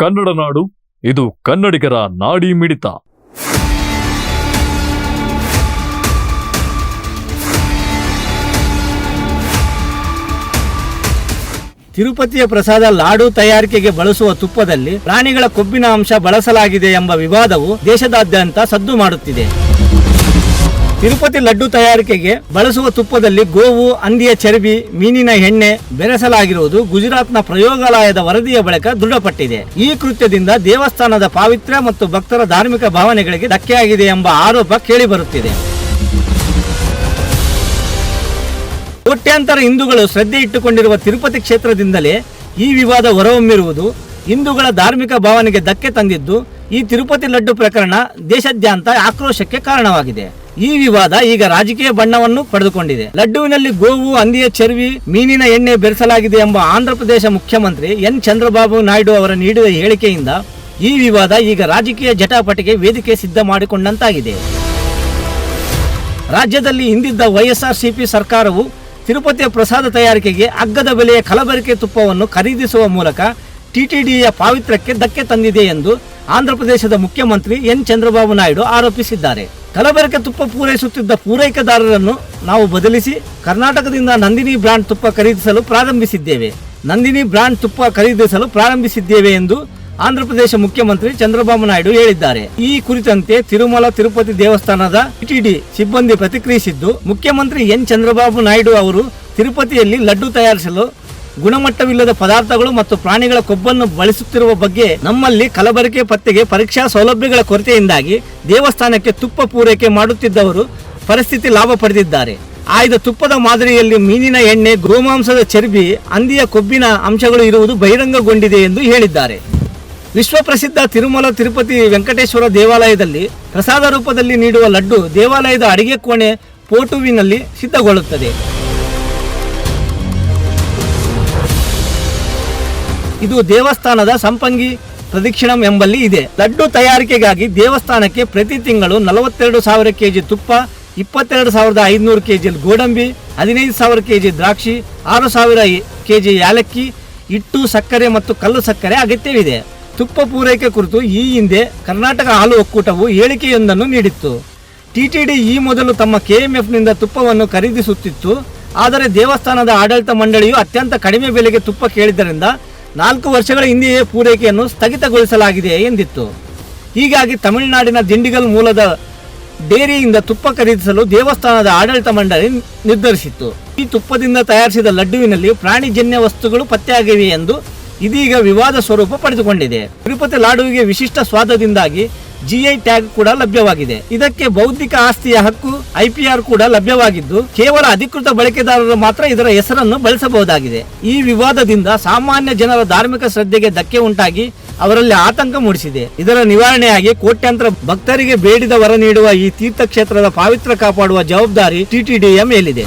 ಕನ್ನಡ ನಾಡು, ಇದು ಕನ್ನಡಿಗರ ನಾಡಿ ಮಿಡಿತ. ತಿರುಪತಿಯ ಪ್ರಸಾದ ಲಾಡು ತಯಾರಿಕೆಗೆ ಬಳಸುವ ತುಪ್ಪದಲ್ಲಿ ಪ್ರಾಣಿಗಳ ಕೊಬ್ಬಿನ ಅಂಶ ಬಳಸಲಾಗಿದೆ ಎಂಬ ವಿವಾದವು ದೇಶದಾದ್ಯಂತ ಸದ್ದು ಮಾಡುತ್ತಿದೆ. ತಿರುಪತಿ ಲಡ್ಡು ತಯಾರಿಕೆಗೆ ಬಳಸುವ ತುಪ್ಪದಲ್ಲಿ ಗೋವು, ಅಂದಿಯ ಚರ್ಬಿ, ಮೀನಿನ ಎಣ್ಣೆ ಬೆರೆಸಲಾಗಿರುವುದು ಗುಜರಾತ್ನ ಪ್ರಯೋಗಾಲಯದ ವರದಿಯ ಬಳಿಕ ದೃಢಪಟ್ಟಿದೆ. ಈ ಕೃತ್ಯದಿಂದ ದೇವಸ್ಥಾನದ ಪಾವಿತ್ರ್ಯ ಮತ್ತು ಭಕ್ತರ ಧಾರ್ಮಿಕ ಭಾವನೆಗಳಿಗೆ ಧಕ್ಕೆಯಾಗಿದೆ ಎಂಬ ಆರೋಪ ಕೇಳಿಬರುತ್ತಿದೆ. ಕೋಟ್ಯಾಂತರ ಹಿಂದೂಗಳು ಶ್ರದ್ಧೆ ಇಟ್ಟುಕೊಂಡಿರುವ ತಿರುಪತಿ ಕ್ಷೇತ್ರದಿಂದಲೇ ಈ ವಿವಾದ ಹೊರಹೊಮ್ಮಿರುವುದು ಹಿಂದೂಗಳ ಧಾರ್ಮಿಕ ಭಾವನೆಗೆ ಧಕ್ಕೆ ತಂದಿದ್ದು ಈ ತಿರುಪತಿ ಲಡ್ಡು ಪ್ರಕರಣ ದೇಶಾದ್ಯಂತ ಆಕ್ರೋಶಕ್ಕೆ ಕಾರಣವಾಗಿದೆ. ಈ ವಿವಾದ ಈಗ ರಾಜಕೀಯ ಬಣ್ಣವನ್ನು ಪಡೆದುಕೊಂಡಿದೆ. ಲಡ್ಡುವಿನಲ್ಲಿ ಗೋವು ಹಂದಿಯ ಚರ್ವಿ, ಮೀನಿನ ಎಣ್ಣೆ ಬೆರೆಸಲಾಗಿದೆ ಎಂಬ ಆಂಧ್ರಪ್ರದೇಶ ಮುಖ್ಯಮಂತ್ರಿ ಎನ್. ಚಂದ್ರಬಾಬು ನಾಯ್ಡು ಅವರ ನೀಡಿದ ಹೇಳಿಕೆಯಿಂದ ಈ ವಿವಾದ ಈಗ ರಾಜಕೀಯ ಜಟಾಪಟಿಗೆ ವೇದಿಕೆ ಸಿದ್ಧ ಮಾಡಿಕೊಂಡಂತಾಗಿದೆ. ರಾಜ್ಯದಲ್ಲಿ ಹಿಂದಿದ್ದ ವೈಎಸ್ಆರ್ಸಿಪಿ ಸರ್ಕಾರವು ತಿರುಪತಿಯ ಪ್ರಸಾದ ತಯಾರಿಕೆಗೆ ಅಗ್ಗದ ಬೆಲೆಯ ಕಲಬೆರಕೆ ತುಪ್ಪವನ್ನು ಖರೀದಿಸುವ ಮೂಲಕ ಟಿಟಿಡಿಯ ಪಾವಿತ್ರ್ಯಕ್ಕೆ ಧಕ್ಕೆ ತಂದಿದೆ ಎಂದು ಆಂಧ್ರಪ್ರದೇಶದ ಮುಖ್ಯಮಂತ್ರಿ ಎನ್ ಚಂದ್ರಬಾಬು ನಾಯ್ಡು ಆರೋಪಿಸಿದ್ದಾರೆ. ಕಲಬೆರಕೆ ತುಪ್ಪ ಪೂರೈಸುತ್ತಿದ್ದ ಪೂರೈಕೆದಾರರನ್ನು ನಾವು ಬದಲಿಸಿ ಕರ್ನಾಟಕದಿಂದ ನಂದಿನಿ ಬ್ರಾಂಡ್ ತುಪ್ಪ ಖರೀದಿಸಲು ಪ್ರಾರಂಭಿಸಿದ್ದೇವೆ. ನಂದಿನಿ ಬ್ರಾಂಡ್ ತುಪ್ಪ ಖರೀದಿಸಲು ಪ್ರಾರಂಭಿಸಿದ್ದೇವೆ ಎಂದು ಆಂಧ್ರಪ್ರದೇಶ ಮುಖ್ಯಮಂತ್ರಿ ಚಂದ್ರಬಾಬು ನಾಯ್ಡು ಹೇಳಿದ್ದಾರೆ. ಈ ಕುರಿತಂತೆ ತಿರುಮಲ, ತಿರುಪತಿ ದೇವಸ್ಥಾನದ ಟಿಟಿಡಿ ಸಿಬ್ಬಂದಿ ಪ್ರತಿಕ್ರಿಯಿಸಿದ್ದು, ಮುಖ್ಯಮಂತ್ರಿ ಎನ್ ಚಂದ್ರಬಾಬು ನಾಯ್ಡು ಅವರು ತಿರುಪತಿಯಲ್ಲಿ ಲಡ್ಡು ತಯಾರಿಸಲು ಗುಣಮಟ್ಟವಿಲ್ಲದ ಪದಾರ್ಥಗಳು ಮತ್ತು ಪ್ರಾಣಿಗಳ ಕೊಬ್ಬನ್ನು ಬಳಸುತ್ತಿರುವ ಬಗ್ಗೆ ನಮ್ಮಲ್ಲಿ ಕಲಬೆರಕೆ ಪತ್ತೆಗೆ ಪರೀಕ್ಷಾ ಸೌಲಭ್ಯಗಳ ಕೊರತೆಯಿಂದಾಗಿ ದೇವಸ್ಥಾನಕ್ಕೆ ತುಪ್ಪ ಪೂರೈಕೆ ಮಾಡುತ್ತಿದ್ದವರು ಪರಿಸ್ಥಿತಿ ಲಾಭ ಪಡೆದಿದ್ದಾರೆ. ಆಯ್ದ ತುಪ್ಪದ ಮಾದರಿಯಲ್ಲಿ ಮೀನಿನ ಎಣ್ಣೆ, ಗೋಮಾಂಸದ ಚರ್ಬಿ, ಹಂದಿಯ ಕೊಬ್ಬಿನ ಅಂಶಗಳು ಇರುವುದು ಬಹಿರಂಗಗೊಂಡಿದೆ ಎಂದು ಹೇಳಿದ್ದಾರೆ. ವಿಶ್ವಪ್ರಸಿದ್ಧ ತಿರುಮಲ ತಿರುಪತಿ ವೆಂಕಟೇಶ್ವರ ದೇವಾಲಯದಲ್ಲಿ ಪ್ರಸಾದ ರೂಪದಲ್ಲಿ ನೀಡುವ ಲಡ್ಡು ದೇವಾಲಯದ ಅಡಿಗೆ ಕೋಣೆ ಪೋಟುವಿನಲ್ಲಿ ಸಿದ್ಧಗೊಳ್ಳುತ್ತದೆ. ಇದು ದೇವಸ್ಥಾನದ ಸಂಪಂಗಿ ಪ್ರದಕ್ಷಿಣಂ ಎಂಬಲ್ಲಿ ಇದೆ. ಲಡ್ಡು ತಯಾರಿಕೆಗಾಗಿ ದೇವಸ್ಥಾನಕ್ಕೆ ಪ್ರತಿ ತಿಂಗಳು ನಲವತ್ತೆರಡು ಸಾವಿರ ಕೆಜಿ ತುಪ್ಪ, ಇಪ್ಪತ್ತೆರಡು ಸಾವಿರದ ಐದುನೂರು ಕೆಜಿ ಗೋಡಂಬಿ, ಹದಿನೈದು ಸಾವಿರ ಕೆಜಿ ದ್ರಾಕ್ಷಿ, ಆರು ಸಾವಿರ ಕೆಜಿ ಯಾಲಕ್ಕಿ ಇಟ್ಟು ಸಕ್ಕರೆ ಮತ್ತು ಕಲ್ಲು ಸಕ್ಕರೆ ಅಗತ್ಯವಿದೆ. ತುಪ್ಪ ಪೂರೈಕೆ ಕುರಿತು ಈ ಹಿಂದೆ ಕರ್ನಾಟಕ ಹಾಲು ಒಕ್ಕೂಟವು ಹೇಳಿಕೆಯೊಂದನ್ನು ನೀಡಿತ್ತು. ಟಿಟಿಡಿ ಈ ಮೊದಲು ತಮ್ಮ ಕೆಎಂಎಫ್ನಿಂದ ತುಪ್ಪವನ್ನು ಖರೀದಿಸುತ್ತಿತ್ತು. ಆದರೆ ದೇವಸ್ಥಾನದ ಆಡಳಿತ ಮಂಡಳಿಯು ಅತ್ಯಂತ ಕಡಿಮೆ ಬೆಲೆಗೆ ತುಪ್ಪ ಕೇಳಿದ್ದರಿಂದ ನಾಲ್ಕು ವರ್ಷಗಳ ಹಿಂದೆಯೇ ಪೂರೈಕೆಯನ್ನು ಸ್ಥಗಿತಗೊಳಿಸಲಾಗಿದೆ ಎಂದಿತ್ತು. ಹೀಗಾಗಿ ತಮಿಳುನಾಡಿನ ದಿಂಡಿಗಲ್ ಮೂಲದ ಡೇರಿಯಿಂದ ತುಪ್ಪ ಖರೀದಿಸಲು ದೇವಸ್ಥಾನದ ಆಡಳಿತ ಮಂಡಳಿ ನಿರ್ಧರಿಸಿತ್ತು. ಈ ತುಪ್ಪದಿಂದ ತಯಾರಿಸಿದ ಲಡ್ಡುವಿನಲ್ಲಿ ಪ್ರಾಣಿಜನ್ಯ ವಸ್ತುಗಳು ಪತ್ತೆಯಾಗಿವೆ ಎಂದು ಇದೀಗ ವಿವಾದ ಸ್ವರೂಪ ಪಡೆದುಕೊಂಡಿದೆ. ತಿರುಪತಿ ಲಾಡುವಿಗೆ ವಿಶಿಷ್ಟ ಸ್ವಾದದಿಂದಾಗಿ ಜಿಐ ಟ್ಯಾಗ್ ಕೂಡ ಲಭ್ಯವಾಗಿದೆ. ಇದಕ್ಕೆ ಬೌದ್ಧಿಕ ಆಸ್ತಿಯ ಹಕ್ಕು ಐಪಿಆರ್ ಕೂಡ ಲಭ್ಯವಾಗಿದ್ದು, ಕೇವಲ ಅಧಿಕೃತ ಬಳಕೆದಾರರು ಮಾತ್ರ ಇದರ ಹೆಸರನ್ನು ಬಳಸಬಹುದಾಗಿದೆ. ಈ ವಿವಾದದಿಂದ ಸಾಮಾನ್ಯ ಜನರ ಧಾರ್ಮಿಕ ಶ್ರದ್ಧೆಗೆ ಧಕ್ಕೆ ಉಂಟಾಗಿ ಅವರಲ್ಲಿ ಆತಂಕ ಮೂಡಿಸಿದೆ. ಇದರ ನಿವಾರಣೆಯಾಗಿ ಕೋಟ್ಯಾಂತರ ಭಕ್ತರಿಗೆ ಬೇಡಿದ ವರ ನೀಡುವ ಈ ತೀರ್ಥಕ್ಷೇತ್ರದ ಪಾವಿತ್ರ ಕಾಪಾಡುವ ಜವಾಬ್ದಾರಿ ಟಿಟಿಡಿಯ ಮೇಲಿದೆ.